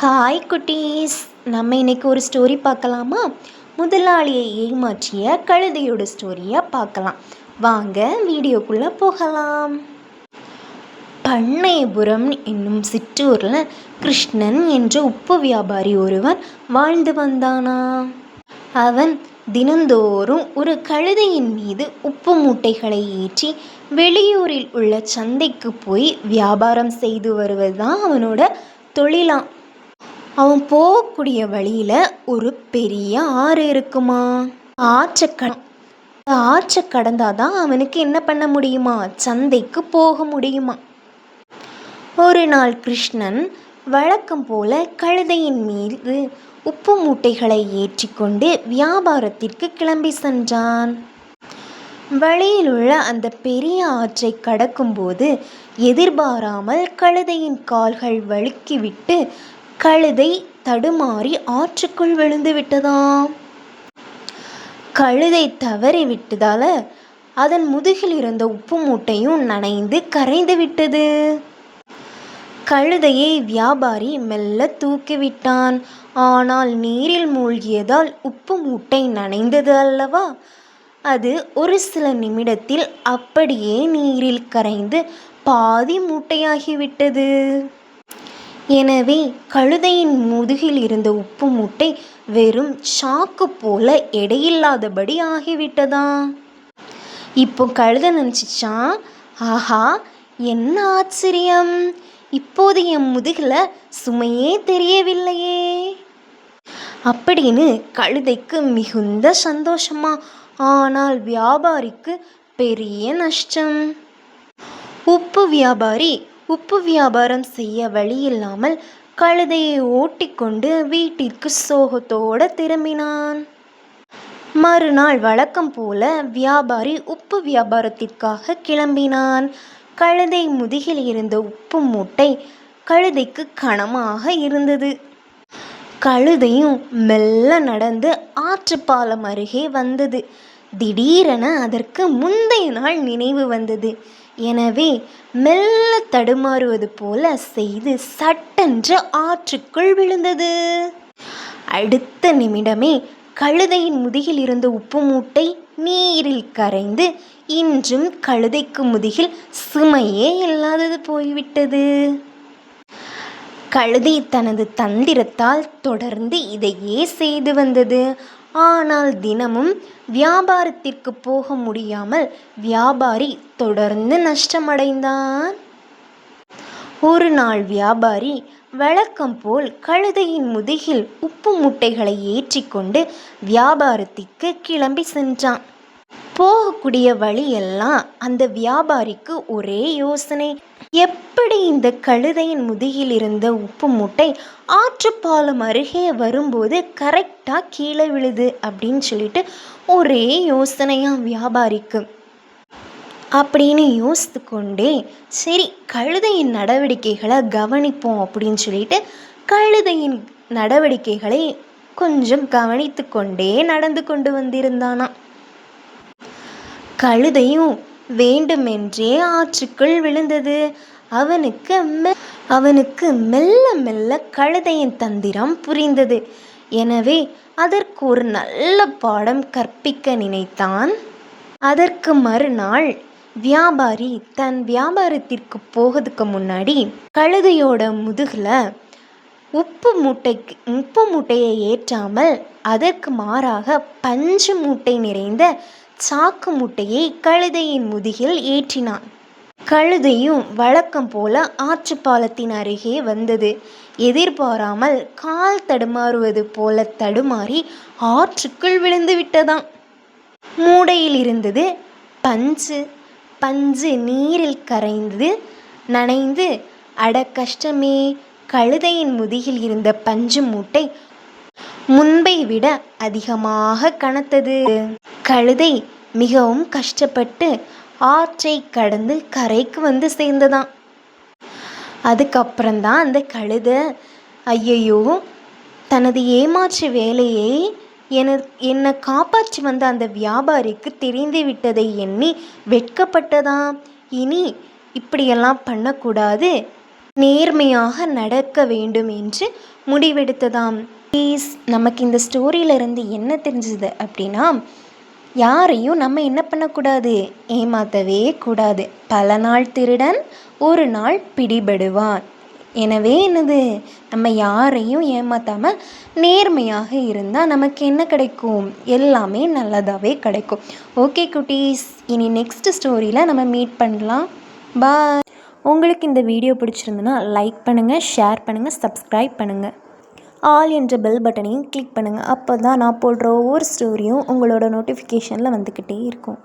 Hi குட்டீஸ். நம்ம இன்னைக்கு ஒரு ஸ்டோரி பார்க்கலாமா? முதலாளியை ஏமாற்றிய கழுதையோட ஸ்டோரியை பார்க்கலாம். வாங்க வீடியோக்குள்ளே போகலாம். பண்ணைபுரம் என்னும் சிற்றூரில் கிருஷ்ணன் என்ற உப்பு வியாபாரி ஒருவன் வாழ்ந்து வந்தானா? அவன் தினந்தோறும் ஒரு கழுதையின் மீது உப்பு மூட்டைகளை ஏற்றி வெளியூரில் உள்ள சந்தைக்கு போய் வியாபாரம் செய்து வருவதுதான் அவனோட தொழிலாம். அவன் போகக்கூடிய வழியில் ஒரு பெரிய ஆறு இருக்குமா? ஆற்றை கட ஆற்றை கடந்தாதான் அவனுக்கு என்ன பண்ண முடியுமா? சந்தைக்கு போக முடியுமா? ஒரு நாள் கிருஷ்ணன் வழக்கம் போல கழுதையின் மீது உப்பு மூட்டைகளை ஏற்றிக்கொண்டு வியாபாரத்திற்கு கிளம்பி சென்றான். வழியில் உள்ள அந்த பெரிய ஆற்றை கடக்கும்போது எதிர்பாராமல் கழுதையின் கால்கள் வழுக்கிவிட்டு கழுதை தடுமாறி ஆற்றுக்குள் விழுந்து விட்டதாம். கழுதை தவறி விட்டதால அதன் முதுகில் இருந்த உப்பு மூட்டையும் நனைந்து கரைந்து விட்டது. கழுதையை வியாபாரி மெல்ல தூக்கிவிட்டான் ஆனால் நீரில் மூழ்கியதால் உப்பு மூட்டை நனைந்தது அல்லவா? அது ஒரு சில நிமிடத்தில் அப்படியே நீரில் கரைந்து பாதி மூட்டையாகிவிட்டது. எனவே கழுதையின் முதுகில் இருந்த உப்பு மூட்டை வெறும் சாக்கு போல எடையில்லாதபடி ஆகிவிட்டதா? இப்போ கழுதை நினச்சிச்சான் ஆஹா என்ன ஆச்சரியம். இப்போது என் முதுகில் சுமையே தெரியவில்லையே. அப்படின்னு கழுதைக்கு மிகுந்த சந்தோஷமா ஆனால் வியாபாரிக்கு பெரிய நஷ்டம். உப்பு வியாபாரி உப்பு வியாபாரம் செய்ய வழியில்லாமல் கழுதையை ஓட்டிக்கொண்டு வீட்டிற்கு சோகத்தோடு திரும்பினான். மறுநாள் வழக்கம் போல வியாபாரி உப்பு வியாபாரத்திற்காக கிளம்பினான். கழுதை முதுகில் இருந்த உப்பு மூட்டை கழுதைக்கு கனமாக இருந்தது. கழுதையும் மெல்ல நடந்து ஆற்றுப்பாலம் அருகே வந்தது. திடீரென அதற்கு முந்தைய நாள் நினைவு வந்தது. எனவே மெல்ல தடுமாறுவது போல செய்து சட்டென்று ஆற்றுக்குள் விழுந்தது. அடுத்த நிமிடமே கழுதையின் முதுகில் இருந்த உப்பு மூட்டை நீரில் கரைந்து இன்றும் கழுதைக்கு முதுகில் சுமையே இல்லாதது போய்விட்டது. கழுதை தனது தந்திரத்தால் தொடர்ந்து இதையே செய்து வந்தது. ஆனால் தினமும் வியாபாரத்திற்கு போக முடியாமல் வியாபாரி தொடர்ந்து நஷ்டமடைந்தான். ஒரு நாள் வியாபாரி வழக்கம் போல் கழுதையின் முதுகில் உப்பு முட்டைகளை ஏற்றிக்கொண்டு வியாபாரத்திற்கு கிளம்பி சென்றான். போகக்கூடிய வழியெல்லாம் அந்த வியாபாரிக்கு ஒரே யோசனை. எப்படி இந்த கழுதையின் முதுகில் இருந்த உப்பு மூட்டை ஆற்றுப்பாலம் அருகே வரும்போது கரெக்டாக கீழே விழுது அப்படின்னு சொல்லிட்டு ஒரே யோசனையாக வியாபாரிக்கு. அப்படின்னு யோசித்து கொண்டே சரி கழுதையின் நடவடிக்கைகளை கவனிப்போம் அப்படின்னு சொல்லிட்டு கழுதையின் நடவடிக்கைகளை கொஞ்சம் கவனித்து கொண்டே நடந்து கொண்டு வந்திருந்தானா கழுதையும் வேண்டுமென்றே ஆற்றுக்குள் விழுந்தது. அவனுக்கு மெ அவனுக்கு மெல்ல மெல்ல கழுதையின் தந்திரம் புரிந்தது. எனவே அதற்கு ஒரு நல்ல பாடம் கற்பிக்க நினைத்தான். அதற்கு மறுநாள் வியாபாரி தன் வியாபாரத்திற்கு போகிறதுக்கு முன்னாடி கழுதையோட முதுகில் உப்பு மூட்டைக்கு உப்பு மூட்டையை ஏற்றாமல் அதற்கு மாறாக பஞ்சு மூட்டை நிறைந்த சாக்கு மூட்டையை கழுதையின் முதுகில் ஏற்றினான். கழுதையும் வழக்கம் போல ஆற்றுப்பாலத்தின் அருகே வந்தது. எதிர்பாராமல் கால் தடுமாறுவது போல தடுமாறி ஆற்றுக்குள் விழுந்து விட்டதாம். மூடையில் இருந்தது பஞ்சு. பஞ்சு நீரில் கரைந்து நனைந்து அட கஷ்டமே கழுதையின் முதுகில் இருந்த பஞ்சு மூட்டை முன்பை விட அதிகமாக கனத்தது. கழுதை மிகவும் கஷ்டப்பட்டு ஆற்றை கடந்து கரைக்கு வந்து சேர்ந்ததாம். அதுக்கப்புறம்தான் அந்த கழுதை ஐயையோ தனது ஏமாற்று வேலையை என என்னை காப்பாற்றி வந்த அந்த வியாபாரிக்கு தெரிந்து விட்டதை எண்ணி வெட்கப்பட்டதாம். இனி இப்படியெல்லாம் பண்ணக்கூடாது. நேர்மையாக நடக்க வேண்டும் என்று முடிவெடுத்ததாம். ப்ளீஸ் நமக்கு இந்த ஸ்டோரியிலேருந்து என்ன தெரிஞ்சுது அப்படின்னா யாரையும் நம்ம என்ன பண்ணக்கூடாது? ஏமாற்றவே கூடாது. பல நாள் திருடன் ஒரு நாள் பிடிபடுவான். எனவே என்னது? நம்ம யாரையும் ஏமாற்றாமல் நேர்மையாக இருந்தால் நமக்கு என்ன கிடைக்கும்? எல்லாமே நல்லதாகவே கிடைக்கும். ஓகே குட்டீஸ். இனி நெக்ஸ்ட் ஸ்டோரியில் நம்ம மீட் பண்ணலாம். பாய் உங்களுக்கு இந்த வீடியோ பிடிச்சிருந்துன்னா லைக் பண்ணுங்கள் ஷேர் பண்ணுங்கள் சப்ஸ்கிரைப் பண்ணுங்கள் ஆல் என்ற பெல் பட்டனையும் கிளிக் பண்ணுங்கள் அப்போ தான் நான் போடுற ஒவ்வொரு ஸ்டோரியும் உங்களோட நோட்டிஃபிகேஷனில் வந்துக்கிட்டே இருக்கும்.